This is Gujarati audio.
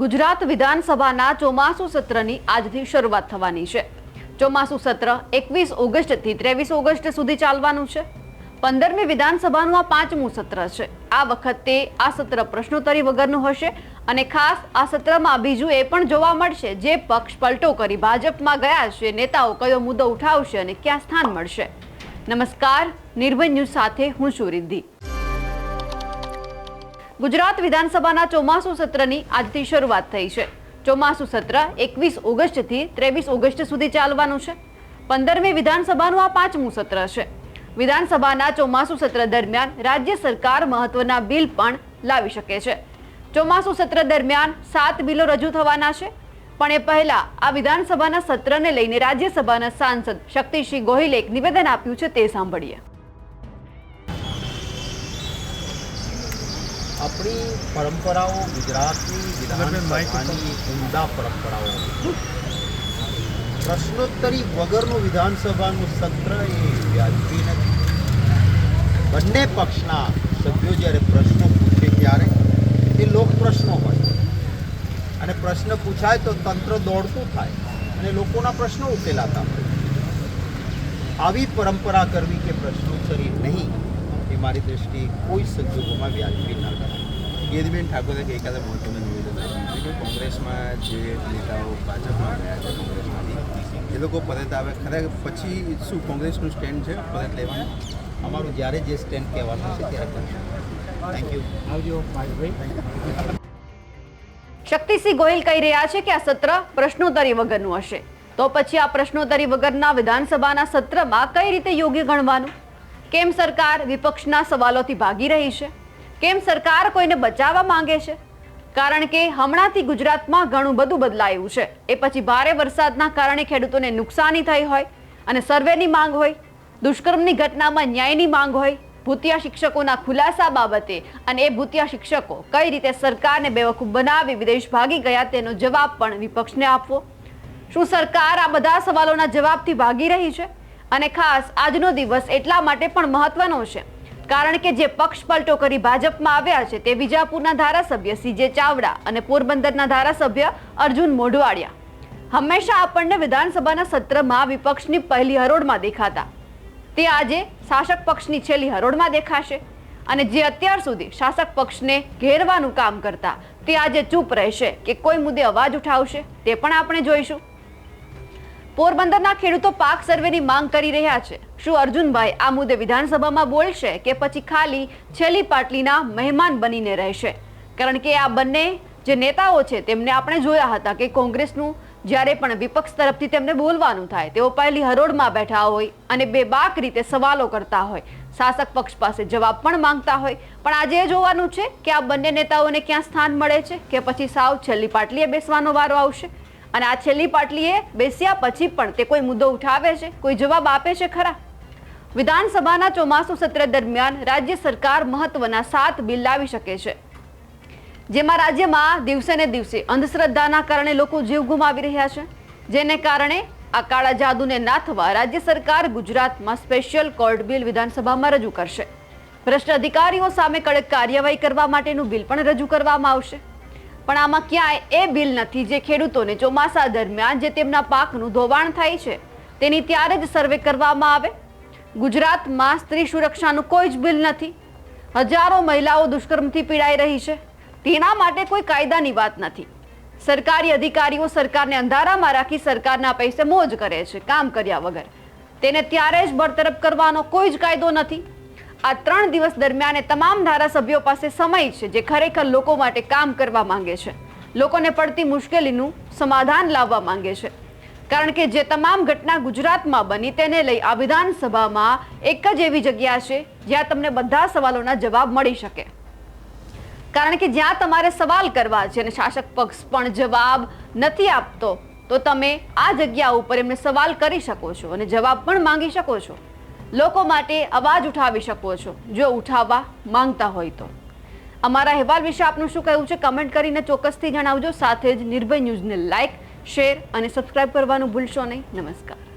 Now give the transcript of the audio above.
ગુજરાત વિધાનસભાના ચોમાસુ સત્રની આજથી શરૂઆત થવાની છે. ચોમાસુ સત્ર એકવીસ ઓગસ્ટથી ત્રેવીસ ઓગસ્ટ સુધી ચાલવાનું છે. પંદરમી વિધાનસભાનું આ પાંચમું સત્ર છે. આ વખતે આ સત્ર પ્રશ્નોત્તરી વગરનું હશે અને ખાસ આ સત્રમાં બીજું એ પણ જોવા મળશે જે પક્ષ પલટો કરી ભાજપમાં ગયા છે, નેતાઓ કયો મુદ્દો ઉઠાવશે અને ક્યાં સ્થાન મળશે. નમસ્કાર, નિર્ભય ન્યૂઝ સાથે હું છું રિદ્ધિ. ગુજરાત વિધાનસભાના ચોમાસુ સત્રની આજથી શરૂઆત થઈ છે. ચોમાસુ સત્ર એકવીસ ઓગસ્ટથી ત્રેવીસ ઓગસ્ટ સુધી ચાલવાનું છે. પંદરમી વિધાનસભાનું આ પાંચમું સત્ર છે. વિધાનસભાના ચોમાસુ સત્ર દરમિયાન રાજ્ય સરકાર મહત્વના બિલ પણ લાવી શકે છે. ચોમાસુ સત્ર દરમિયાન સાત બિલો રજૂ થવાના છે. પણ એ પહેલા આ વિધાનસભાના સત્રને લઈને રાજ્યસભાના સાંસદ શક્તિસિંહ ગોહિલે એક નિવેદન આપ્યું છે તે સાંભળીએ. આપણી પરંપરાઓ ગુજરાતની વિધાનસભાની ઉમદા પરંપરાઓ. પ્રશ્નોત્તરી વગરનું વિધાનસભાનું સત્ર એ વ્યાજબી નથી. બંને પક્ષના સભ્યો જ્યારે પ્રશ્નો પૂછે ત્યારે એ લોક પ્રશ્નો હોય. અને પ્રશ્ન પૂછાય તો તંત્ર દોડતું થાય અને લોકોના પ્રશ્નો ઉકેલાતા હોય. આવી પરંપરા કરવી કે પ્રશ્નોત્તરી નહીં એ મારી દ્રષ્ટિએ કોઈ સંજોગોમાં વ્યાજબી ના કરાય ગીરબેન ઠાકોરે ગઈકાલે મહત્વનું નિવેદન આપ્યું છે કે કોંગ્રેસમાં જે નેતાઓ ભાજપમાં ગયા છે કોંગ્રેસમાંથી એ લોકો પરત આવે. ખરેખર પછી શું કોંગ્રેસનું સ્ટેન્ડ છે પરત લેવાનું? અમારું જ્યારે જે સ્ટેન્ડ કહેવાનું છે ત્યારે કરશું. થેન્ક યુ આવજો શક્તિસિંહ ગોહિલ કહી રહ્યા છે કે આ સત્ર પ્રશ્નોત્તરી વગરનું હશે. તો પછી આ પ્રશ્નોત્તરી વગરના વિધાનસભાના સત્રમાં કઈ રીતે યોગ્ય ગણવાનું? કેમ સરકાર વિપક્ષના સવાલોથી ભાગી રહી છે? કેમ સરકાર કોઈને બચાવવા માંગે છે? કારણ કે હમણાંથી ગુજરાતમાં ઘણું બધું બદલાયું છે. એ પછી ભારે વરસાદના કારણે ખેડૂતોને નુકસાની થઈ હોય અને સર્વેની માંગ હોય, દુષ્કર્મની ઘટનામાં ન્યાયની માંગ હોય, ભૂતિયા શિક્ષકોના ખુલાસા બાબતે અને એ ભૂતિયા શિક્ષકો કઈ રીતે સરકારને બેવકૂફ બનાવી વિદેશ ભાગી ગયા તેનો જવાબ પણ વિપક્ષને આપવો. શું સરકાર આ બધા સવાલોના જવાબથી ભાગી રહી છે? અને ખાસ આજનો દિવસ એટલા માટે પણ મહત્વનો છે કારણ કે જે પક્ષ પલટો કરી ભાજપમાં આવ્યા છે તે વિજાપુરના ધારાસભ્ય સીજે ચાવડા અને પોરબંદરના ધારાસભ્ય અર્જુન મોઢવાડિયા. હંમેશા આપણને વિધાનસભાના સત્રમાં વિપક્ષની પહેલી હરોળમાં દેખાતા. તે આજે શાસક પક્ષની છેલ્લી હરોળમાં દેખાશે. અને જે અત્યાર સુધી શાસક પક્ષને ઘેરવાનું કામ કરતા તે આજે ચૂપ રહેશે કે કોઈ મુદ્દે અવાજ ઉઠાવશે તે પણ આપણે જોઈશું. પોરબંદરના ખેડૂતો પાક સર્વેની માંગ કરી રહ્યા છે. શું અર્જુનભાઈ આ મુદ્દે વિધાનસભામાં બોલશે કે પછી ખાલી છેલ્લી પાટલીના મહેમાન બનીને રહેશે? કારણ કે આ બંને જે નેતાઓ છે તેમને આપણે જોયા હતા કે કોંગ્રેસનું જ્યારે પણ વિપક્ષ તરફથી તેમને બોલવાનું થાય, તેઓ પહેલી હરોળમાં બેઠા હોય અને બે બાક રીતે સવાલો કરતા હોય. શાસક પક્ષ પાસે જવાબ પણ માંગતા હોય. પણ આજે એ જોવાનું છે કે આ બંને નેતાઓને ક્યાં સ્થાન મળે છે કે પછી સાવ છેલ્લી પાટલીએ બેસવાનો વારો આવશે? અને આ છેલ્લી પાટલીએ બેસ્યા પછી પણ તે કોઈ મુદ્દો ઉઠાવે છે, કોઈ જવાબ આપે છે ખરા? વિધાનસભાના ચોમાસુ સત્ર દરમિયાન રાજ્ય સરકાર મહત્વના સાત બિલ લાવી શકે છે. જેમાં રાજ્યમાં દિવસે ને દિવસે અંધશ્રદ્ધાના કારણે લોકો જીવ ગુમાવી રહ્યા છે. જેને કારણે આ કાળા જાદુને નાથવા રાજ્ય સરકાર ગુજરાતમાં સ્પેશિયલ કોર્ટ બિલ વિધાનસભામાં રજૂ કરશે. ભ્રષ્ટ અધિકારીઓ સામે કડક કાર્યવાહી કરવા માટેનું બિલ પણ રજૂ કરવામાં આવશે. પણ આમાં ક્યાંય એ બિલ નથી જે ખેડૂતોને ચોમાસા દરમિયાન જે તેમના પાકનું ધોવાણ થાય છે, તેની ત્યારે જ સર્વે કરવામાં આવે. ગુજરાતમાં સ્ત્રી સુરક્ષાનું કોઈ જ બિલ નથી. હજારો મહિલાઓ દુષ્કર્મથી પીડાઈ રહી છે. તેના માટે કોઈ કાયદાની વાત નથી. સરકારી અધિકારીઓ સરકારને અંધારામાં રાખી સરકારના પૈસે મોજ કરે છે, કામ કર્યા વગર. તેને ત્યારે જ બરતરફ કરવાનો કોઈ જ કાયદો નથી. આ ત્રણ દિવસ દરમિયાન તમામ ધારાસભ્યો પાસે સમય છે જે ખરેખર લોકો માટે કામ કરવા માંગે છે. લોકોને પડતી મુશ્કેલીનું સમાધાન લાવવા માંગે છે. કારણ કે જે તમામ ઘટના ગુજરાતમાં બની તેને લઈ આ વિધાનસભામાં એક જ એવી જગ્યા છે જ્યાં તમને બધા સવાલોના જવાબ મળી શકે. કારણ કે જ્યાં તમારે સવાલ કરવા છે અને શાસક પક્ષ પણ જવાબ નથી આપતો, તો તમે આ જગ્યા ઉપર એમને સવાલ કરી શકો છો અને જવાબ પણ માંગી શકો છો. લોકો માટે અવાજ ઉઠાવી શકો છો. જો ઉઠાવવા માંગતા હોય તો. અમારા અહેવાલ વિશે આપનું શું કહેવું છે? કમેન્ટ કરીને ચોક્કસથી જણાવજો. સાથે જ નિર્ભય ન્યૂઝને લાઇક શેર અને સબસ્ક્રાઇબ કરવાનું ભૂલશો નહીં. નમસ્કાર.